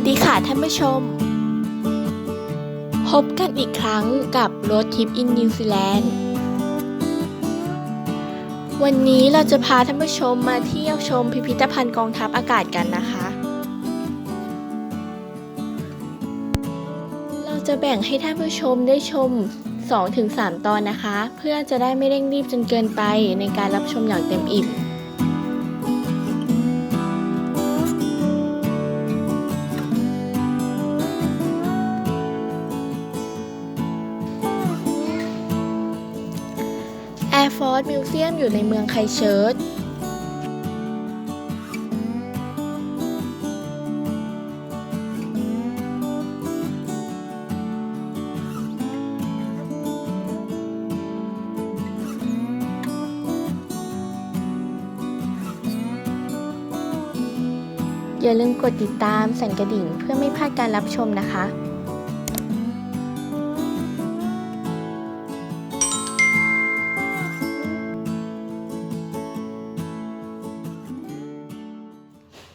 วัสดีค่ะท่านผู้ชม พบกันอีกครั้งกับรถทิปอินนิวซีแลนด์วันนี้เราจะพาท่านผู้ชมมาเที่ยวชมพิพิธภัณฑ์กองทัพอากาศกันนะคะ เราจะแบ่งให้ท่านผู้ชมได้ชม 2-3 ตอนนะคะ เพื่อจะได้ไม่เร่งรีบจนเกินไปในการรับชมอย่างเต็มอิ่ม Air Force Museum อยู่ในเมืองไคเชิร์ตอย่าลืมกดติดตามสั่นกระดิ่งเพื่อไม่พลาดการรับชมนะคะ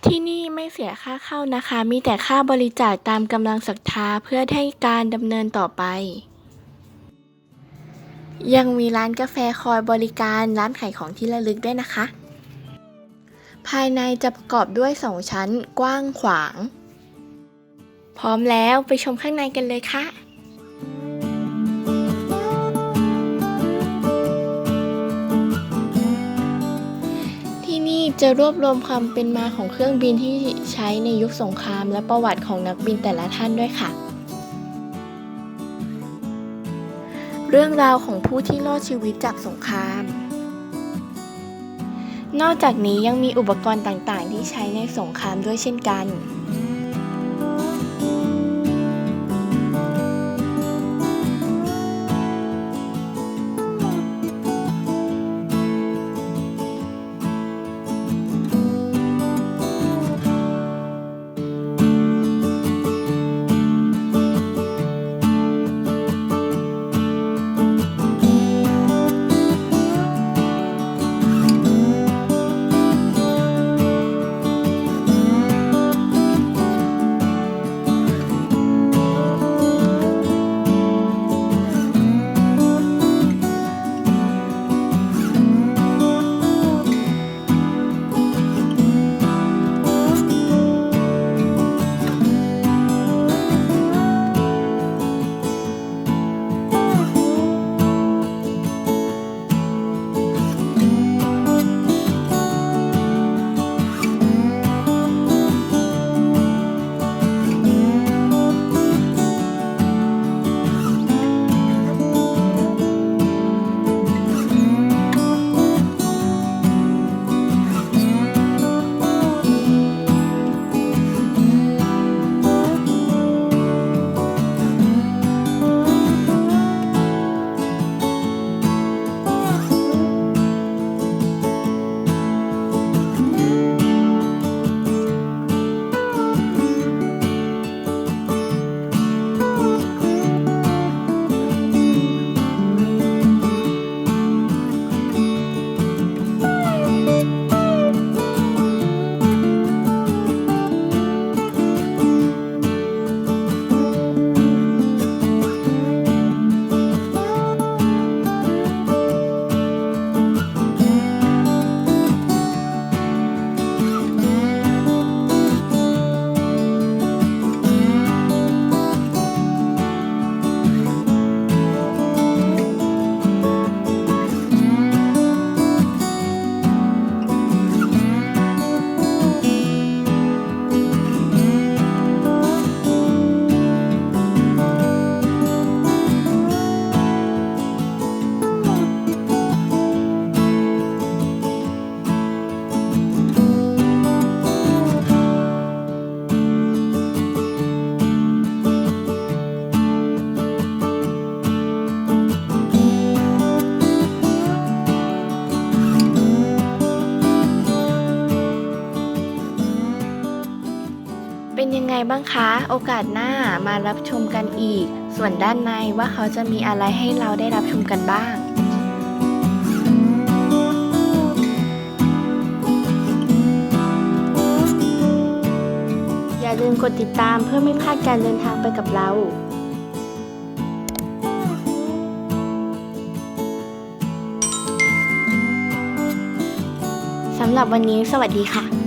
ที่นี่ไม่เสียค่าเข้านะคะ มีแต่ค่าบริจาคตามกำลังศรัทธาเพื่อให้การดำเนินต่อไป ยังมีร้านกาแฟคอยบริการร้านขายของที่ระลึกด้วยนะคะ ภายในจะประกอบด้วยสองชั้นกว้างขวาง พร้อมแล้วไปชมข้างในกันเลยค่ะ จะรวบรวมความเป็นมาของเครื่องบินที่ใช้ในยุคสงคราม และประวัติของนักบินแต่ละท่านด้วยค่ะ เรื่องราวของผู้ที่รอดชีวิตจากสงคราม นอกจากนี้ยังมีอุปกรณ์ต่างๆ ที่ใช้ในสงครามด้วยเช่นกัน บ้างคะ โอกาสหน้ามารับชมกันอีก ส่วนด้านในว่าเขาจะมีอะไรให้เราได้รับชมกันบ้างอย่าอย่าลืมกดติดตามเพื่อไม่พลาดการเดินทางไปกับเราสำหรับวันนี้สวัสดีค่ะ